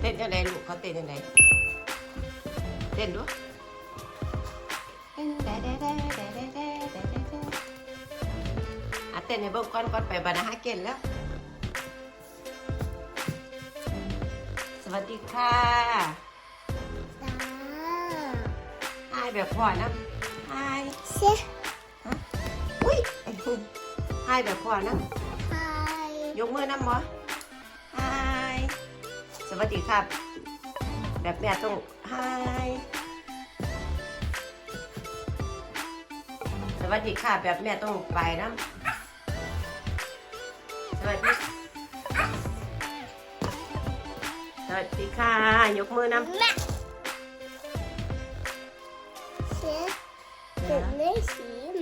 เต้นยังไงลูกเขาเต้นยังไงเต้นด้วยอะเต้นในเบิ้งก้อนก้อนไปบานาฮาเกนแล้ว สวัสดีค่ะไอแบบพ่อนะไอเชอุ้ยไอ้แบบพ่อนะยกมือน้ำมอ สวัสดีครับ แบบแม่ต้องฮายสวัสดีค่ะ แบบแม่ต้องไปน้ำสวัสดีสวัสดีค่ะ ยกมือน้ำแม่เช่ถึงได้ชิม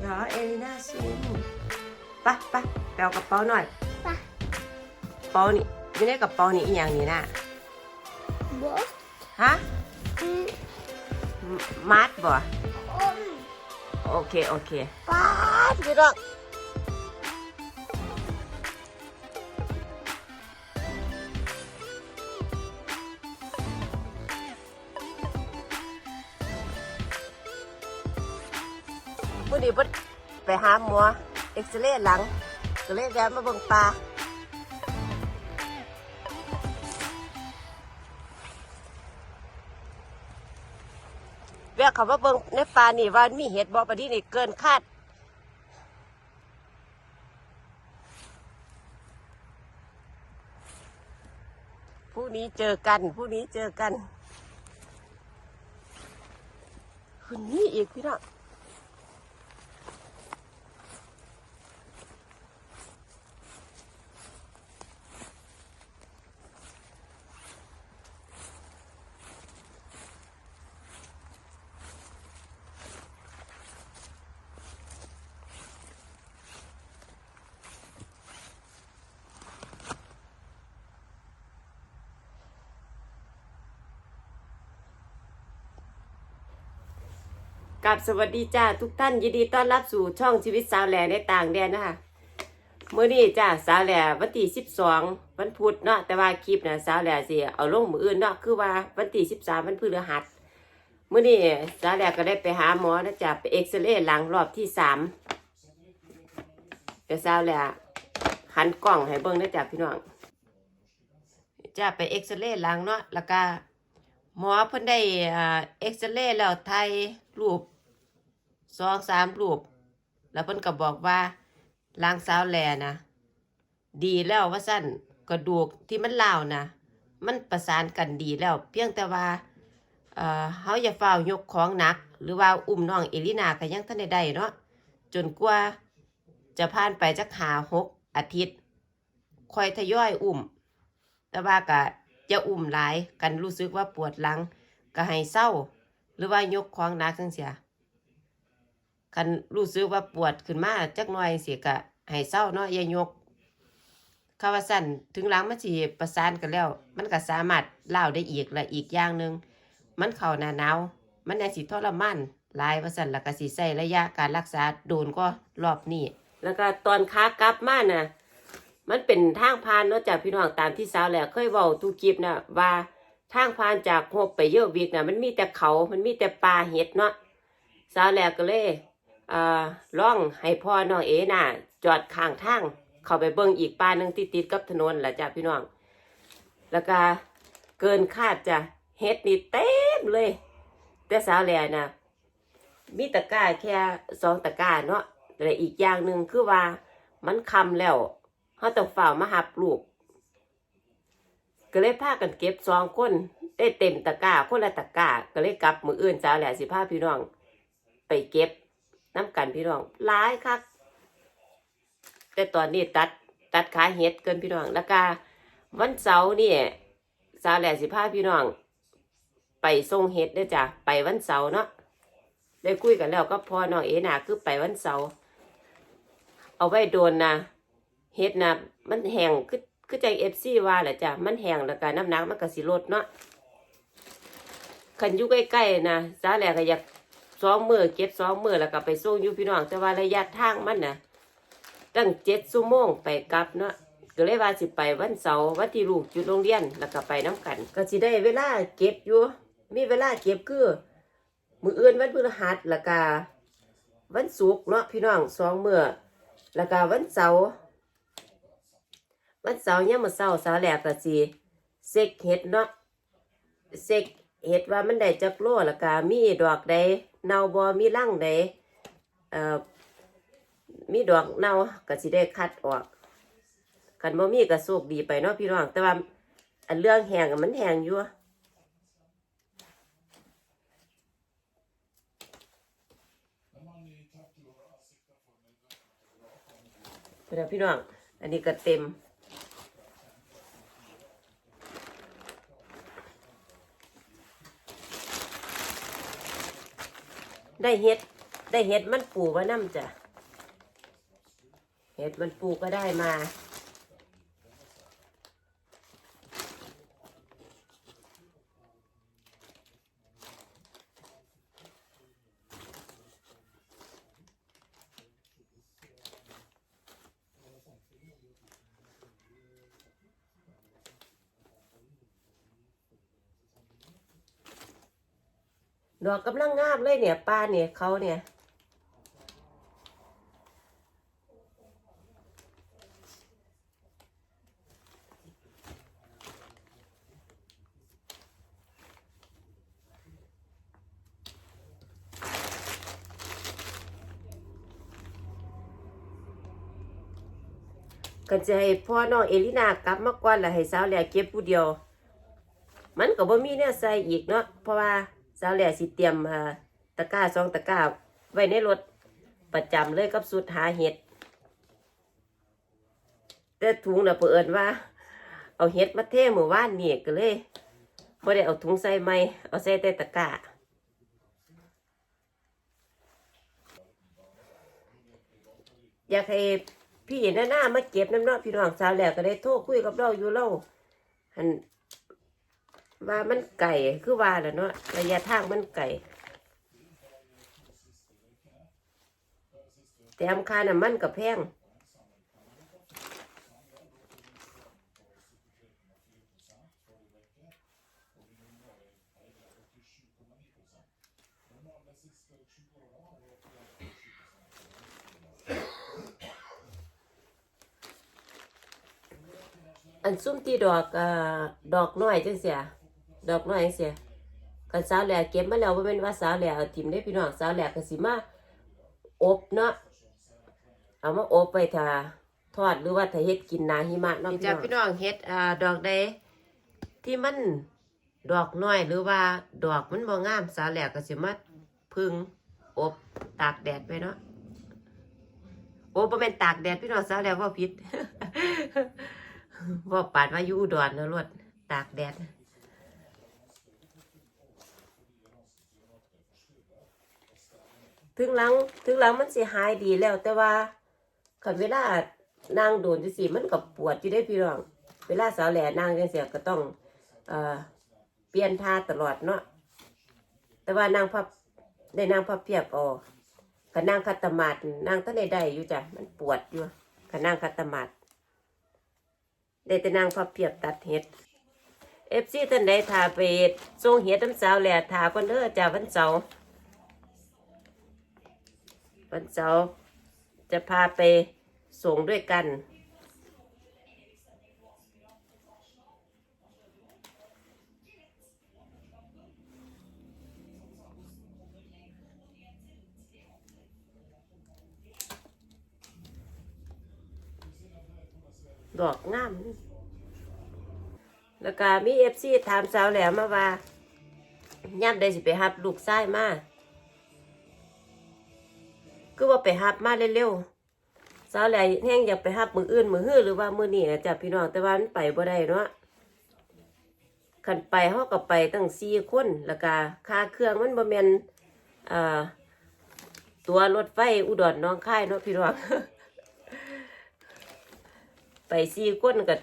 เหรอเอลิน่าซิมปะปะไปเอากระเป๋าหน่อยปะกระเป๋านี่ อยู่ในกระเป๋านี่อีหยังนี่นะบุ๊กฮะอืมมมาร์ทบ่อมโอเค โอเคป้าดพี่น้องมื่อนี้เพิ่นไปหาหมอเอ็กซเรย์หลังก็เลยแวะมาเบิ่งปลา แวะเขามาเบิ่งในฟ้านี่ว่ามีเห็ดบ่ปะนี้นี่เกินคาดผู้นี้เจอกันผู้นี้เจอกันคนนี้อีกพี่น้อง กับสวัสดีจ้าทุกท่านยินดีต้อนรับสู่ช่องชีวิตสาวแหล่ในต่างแดนนะคะเมื่อนี้จ้าสาวแหล่วันที่สิบสองวันพุธเนาะแต่ว่าคลิปนะสาวแหล่สิเอาลงมืออื่นเนาะคือว่าวันที่สิบสามวันพฤหัสเมื่อนี้สาวแหล่ก็ได้ไปหาหมอนะจ้าไปเอ็กซเรย์หลังรอบที่สามแต่สาวแหล่หันกล้องให้เบิ่งนะจ้าพี่น้องจ้าไปเอ็กซเรย์หลังเนาะแล้วก็หมอเพิ่นได้เอ็กซเรย์แล้วไทยรูป สองสามรูป แล้วเพิ่นก็บอกว่าล้างสาวแลนะดีแล้วว่าสั้นกระดูกที่มันเล่านะมันประสานกันดีแล้ว เพียงแต่ว่าเอ่อเฮาอย่าเฝ้ายกของหนัก หรือว่าอุ้มน้องเอลินาก็ยังทันได้ได้เนาะจนกว่าจะผ่านไปจักหาหกอาทิตย์คอยทยอยอุ้ม แต่ว่าก็จะอุ้มหลายกันรู้สึกว่าปวดหลังก็ให้เศร้า หรือว่ายกของหนักจังเสีย กันรู้สึกว่าปวดขึ้นมาจักหน่อยเสียก็ให้เศร้าเนาะอย่ายกคำว่าสั้นถึงหลังมันสิประสานกันแล้ว มันก็สามารถเล่าได้อีกและอีกอย่างหนึ่งมันเข้าหนาหนาวมันยังสิทรมานลายว่าสั่นแล้วก็สิใช้ระยะการรักษาโดนก็รอบนี้แล้วก็ตอนขากลับมาน่ะ มันเป็นทางผ่านเนาะจากพี่น้องตามที่สาวแหละเคยเว้าทุกคลิปนะว่าทางผ่านจากโฮบไปเยอะวิกนะมันมีแต่เขา มันมีแต่ปลาเห็ดเนาะสาวแหละก็เลยอ่ ล่องให้พ่อน้องเอน่ะจอดข้างทางเข้าไปเบิ่งอีกปลานึงที่ติดกับถนนแหละจ้ะพี่น้อง แล้วก็เกินคาดจ้ะเห็ดนี่เต็มเลย แต่สาวแหละน่ะมีตะกร้าแค่สองตะกร้าเนาะแต่อีกอย่างหนึ่งคือว่ามันคำแล้วเขาต้องฝ่าวมาหับลูก ก็เลยพากันเก็บสองคน ได้เต็มตะกร้าคนละตะกร้าก็เลยกลับมืออื่นสาวแหล่สิพาพี่น้อง ไปเก็บ น้ำกันพี่น้องหลายคักแต่ตอนนี้ตัดตัดขาเห็ดเกินพี่น้องแล้วก็วันเสาร์นี่สาวแหล่สิพาพี่น้อง ไปส่งเห็ดเด้จ้ะไปวันเสาร์เนาะได้คุยกันแล้วก็พอน้องเอนาคือไปวันเสาร์เอาไว้โดนนะเฮ็ดนะมันแห้งคือคือใจเอฟซีว่าแหละจ้ะมันแห้งแล้วก็น้ำหนักมันก็สิลดเนาะคันยู่ใกล้ๆนะซาแหลก็อยาก สองมือเก็บสองมือแล้วก็ไปส่งอยู่พี่น้อง แต่ว่าระยะทางมันนะตั้งเจ็ดชั่วโมงไปกลับเนาะก็เลยว่าสิไปวันเสาร์วันที่ลูกจุดโรงเรียนแล้วก็ไปน้กัน ก็สิได้เวลาเก็บอยู่ มีเวลาเก็บคือ มืออื่นวันพฤหัสแล้วก็วันศุกร์เนาะพี่น้องสองมือแล้วก็วันเสาร์วันเสาร์เนี่ยมมื้อเช้าสาแหลกก็สิเซ็กเฮ็ดเนาะเซ็ก เฮ็ดว่ามันได้จักโลแล้วก็มีดอกใดเน่าบ่มีรังใดเอ่อมีดอกเน่าก็สิได้คัดออกคันบ่มีก็โชคดีไปเนาะพี่น้อง แต่ว่าอันเรื่องแห้งมันแห้งอยู่เดี๋ยวพี่น้อง อันนี้ก็เต็ม ได้เห็ด ได้เห็ดมันปูมานำจ้ะเห็ดมันปูก็ได้มา ดอกกำลังงามเลยเนี่ยป้าเนี่ยเขาเนี่ยก็จะให้พ่อน้องเอลินากลับมาก่อนแล้วให้สาวแหล่เก็บผู้เดียว มันก็บ่มีเนี่ยใส่อีกเนาะเพราะว่า สาวแหล่สิเตรียมตะกร้าสองตะกร้า ไว้ในรถประจำเลยกับสุดหาเห็ด แต่ถุงน่ะเปิดว่า เอาเห็ดมาเทหมู่ว่านนี่ก็เลยบ่ได้เอาถุงใส่ไหมเอาใส่แต่ตะกร้าอยากให้พี่หน้าหน้ามาเก็บน้ำนาะพี่น้องสาวแหลกก็ได้โทรคุยกับเราอยู่เราหัน ว่ามันไก่คือว่าแหละเนาะระยะทางมันไก่แต่อำคาน่ะมันกับแพงอันซุ่มที่ดอกอดอกน้อยจังเสีย ดอกน้อยเสียกันสาวแหลกเก็บมาแล้วว่าเป็นว่าสาวแหลกเอาทิมได้พี่น้องสาวแหลกก็สิมาอบเนาะเอามาอบไปทาทอดหรือว่าถ้าเฮ็ดกินนาหิมะเนาะพี่น้องพี่น้องเฮ็ดอ่าดอกใดที่มันดอกน้อยหรือว่าดอกมันบ่งามสาวแหลกก็สิมาพึ่งอบตากแดดไปเนาะโอ้บ่แม่นตากแดดพี่น้องสาวแหลกว่าผิดว่าปาดว่าอยู่อุดรนะรวดตากแดด ถึงหลังถึงหลังมันสิหายดีแล้ว แต่ว่าคันเวลานางโดนจังซี่มันก็ปวดอยู่ได้พี่น้อง เวลาสาวแหล่นางจังซี่ก็ต้องเอ่อเปลี่ยนท่าตลอดเนาะแต่ว่านางพับได้นางพับเพียบออกกับนางคัตมาดนางตั้งได้อยู่จ้ะมันปวดอยู่กับนางคัตมาดได้แต่นางพับเพียบตัดเห็ดเอฟซีท่านใดทาไปส่งเห็ดน้ำสาวแหล่ทาก่อนเด้อจ้าวันเสาร์ วันเสาร์จะพาไปส่งด้วยกัน ดอกงามแล้วก็มีเอฟซีถามสาวแหลมมาว่าย่ำได้สิไปหับลูกไส้มา คือว่าไปหับมาเร็วๆสาวแหล่แห้งอยากไปหับมืออื่นมือฮื้อหรือว่ามือนี่นะจ้ะพี่น้องแต่ว่ามันไปบ่ได้เนาะขันไปเฮาก็ไปตั้งสี่คนแล้วก็ค่าเครื่องมันบ่แม่นอ่อตัวรถไฟอุดรน้องค่ายเนาะพี่น้องไปสี่คนก็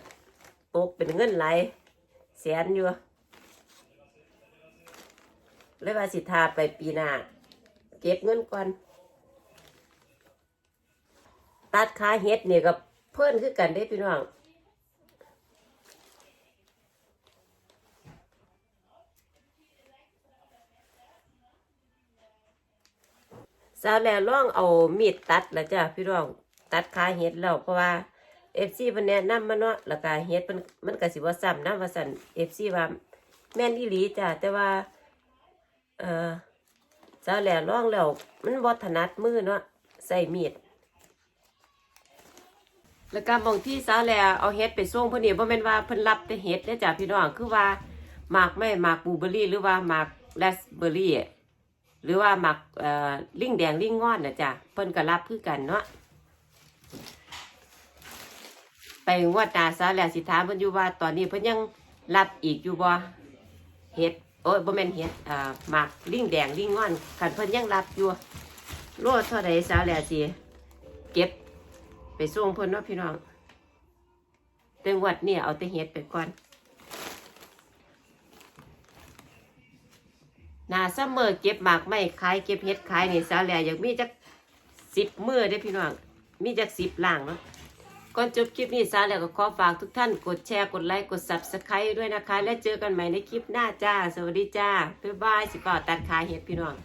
ตกเป็นเงินหลายแสนอยู่เลยว่าสิทาไปปีหน้าเก็บเงินก่อน ตัดขาเห็ดเนี่ยกับเพื่อนคือกันได้พี่น้องสาวแล้วล่องเอามีดตัดแล้วจ้ะพี่น้องตัดขาเห็ดเราเพราะว่าเอฟซีมันแนะน้ำมาเนาะแล้วก็เห็ดมันมันก็สิว่าซ้ำน้ำว่าสันเอฟซีว่าแม่นอีหลีจ้ะแต่ว่าเออสาวแล้วล่องเรามันบ่ถนัดมือเนาะใส่มีด แล้วก็บางที่สาวแลเอาเฮ็ดไปส่งเพิ่นนี่บ่แม่นว่าเพิ่นรับแต่เฮ็ดเด้อจ้ะพี่น้องคือว่าหมากไม้หมากบลูเบอรี่ หรือว่าหมากแรสเบอร์รี่หรือว่าหมากเอ่อลิ่งแดงลิ่งงอนนะจ้ะเพิ่นก็รับคือกันเนาะไปงวดหน้าสาวแลสิถามเพิ่นอยู่ว่าตอนนี้เพิ่นยังรับอีกอยู่บ่เฮ็ดโอ้ยบ่แม่นเฮ็ดอ่าหมากลิ่งแดงลิ่งงอนคันเพิ่นยังรับอยู่โลเท่าใดสาวแลสิเก็บ ไปส่งเพิ่นเนาะพี่น้องแต่งวัดเนี่ยเอาแต่เฮ็ดไปก่อนนาซัมเมอร์เก็บหมากไม่ขายเก็บเฮ็ดขายนี่สาแหล่อยากมีจักสิบมือได้พี่น้องมีจักสิบล่างเนาะก่อนจบคลิปนี้สาแหล่ก็ขอฝากทุกท่านกดแชร์กดไลค์กด subscribe ด้วยนะคะ และเจอกันใหม่ในคลิปหน้าจ้า สวัสดีจ้าบ๊ายบายสิก่อตัดขายเฮ็ดพี่น้อง